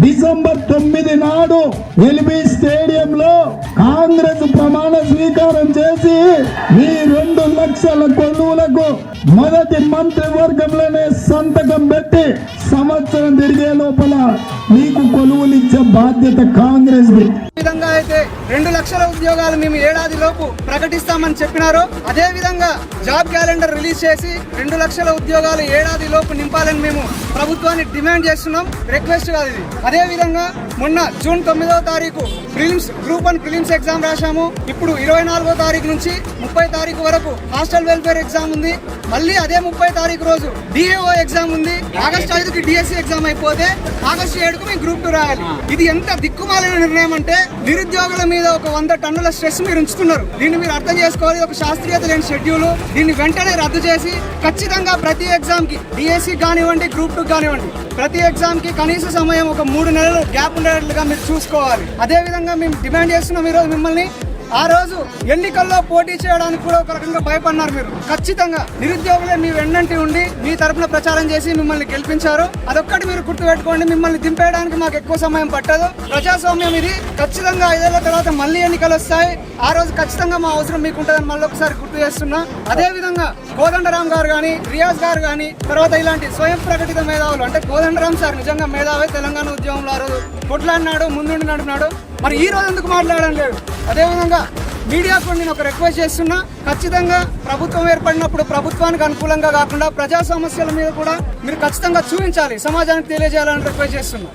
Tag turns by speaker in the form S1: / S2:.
S1: December తొమ్మిది నాడు LB స్టేడియంలో కాంగ్రెస్ ప్రమాణ స్వీకారం చేసి మీ రెండు లక్షల కొలువులకు మొదటి మంత్రివర్గంలోనే సంతకం పెట్టి సంవత్సరం తిరిగే లోపల మీకు కొలువులు ఇచ్చే బాధ్యత
S2: కాంగ్రెస్ది. రెండు లక్షల ఉద్యోగాలు మేము ఏడాది లోపు ప్రకటిస్తామని చెప్పినారో అదే విధంగా జాబ్ క్యాలెండర్ రిలీజ్ చేసి రెండు లక్షల ఉద్యోగాలు ఏడాది లోపు నింపాలని మేము ప్రభుత్వాన్ని డిమాండ్ చేస్తున్నాం రిక్వెస్ట్ కాదు ఇది. అదే విధంగా మొన్న జూన్ తొమ్మిదవ తారీఖు prelims group one prelims exam రాశాము. ఇప్పుడు ఇరవై నాలుగో తారీఖు నుంచి ముప్పై తారీఖు వరకు హాస్టల్ వెల్ఫేర్ ఎగ్జామ్ ఉంది. మళ్ళీ అదే ముప్పై తారీఖు రోజు డిఏఓ ఎగ్జామ్ ఉంది. ఆగస్టు ఐదుకి డిఎస్సి ఎగ్జామ్ అయిపోతే ఆగస్టు ఏడుకు మేము గ్రూప్ టూ రాయాలి. ఇది ఎంత దిక్కుమాలిన నిర్ణయం అంటే నిరుద్యోగుల మీద ఒక వంద టన్నుల స్ట్రెస్ మీరు ఉంచుతున్నారు. దీన్ని మీరు అర్థం చేసుకోవాలి. ఇది ఒక శాస్త్రీయత లేని షెడ్యూల్. దీన్ని వెంటనే రద్దు చేసి ఖచ్చితంగా ప్రతి ఎగ్జామ్కి డిఎస్సి కానివ్వండి గ్రూప్ టూ కానివ్వండి ప్రతి ఎగ్జామ్కి కనీస సమయం ఒక మూడు నెలలు గ్యాప్ ఉండేట్లుగా మీరు చూసుకోవాలి. అదే విధంగా మేము డిమాండ్ చేస్తున్నాం ఈరోజు మిమ్మల్ని ఆ రోజు ఎన్నికల్లో పోటీ చేయడానికి కూడా ఒక రకంగా భయపడినారు మీరు. ఖచ్చితంగా నిరుద్యోగులే మీ వెన్నంటి ఉండి మీ తరపున ప్రచారం చేసి మిమ్మల్ని గెలిపించారు. అదొక్కటి మీరు గుర్తుపెట్టుకోండి మిమ్మల్ని దింపేయడానికి మాకు ఎక్కువ సమయం పట్టదు. ప్రజాస్వామ్యం ఇది. ఖచ్చితంగా ఐదేళ్ళ తర్వాత మళ్ళీ ఎన్నికలు వస్తాయి. ఆ రోజు ఖచ్చితంగా మా అవసరం మీకు ఉంటుందని మళ్ళీ ఒకసారి గుర్తు చేస్తున్నా. అదే విధంగా కోదండరామ్ గారు కానీ రియాజ్ గారు కానీ తర్వాత ఇలాంటి స్వయం ప్రకటిత మేధావులు అంటే కోదండరామ్ సార్ నిజంగా మేధావే తెలంగాణ ఉద్యమంలో ఆ రోజు కొట్లాడినాడు ముందుండి నడిపినాడు. మరి ఈ రోజు ఎందుకు మాట్లాడడం లేదు? అదేవిధంగా మీడియాకు నేను ఒక రిక్వెస్ట్ చేస్తున్నా. ఖచ్చితంగా ప్రభుత్వం ఏర్పడినప్పుడు ప్రభుత్వానికి అనుకూలంగా కాకుండా ప్రజా సమస్యల మీద కూడా మీరు ఖచ్చితంగా చూపించాలి. సమాజానికి తెలియజేయాలని రిక్వెస్ట్ చేస్తున్నా.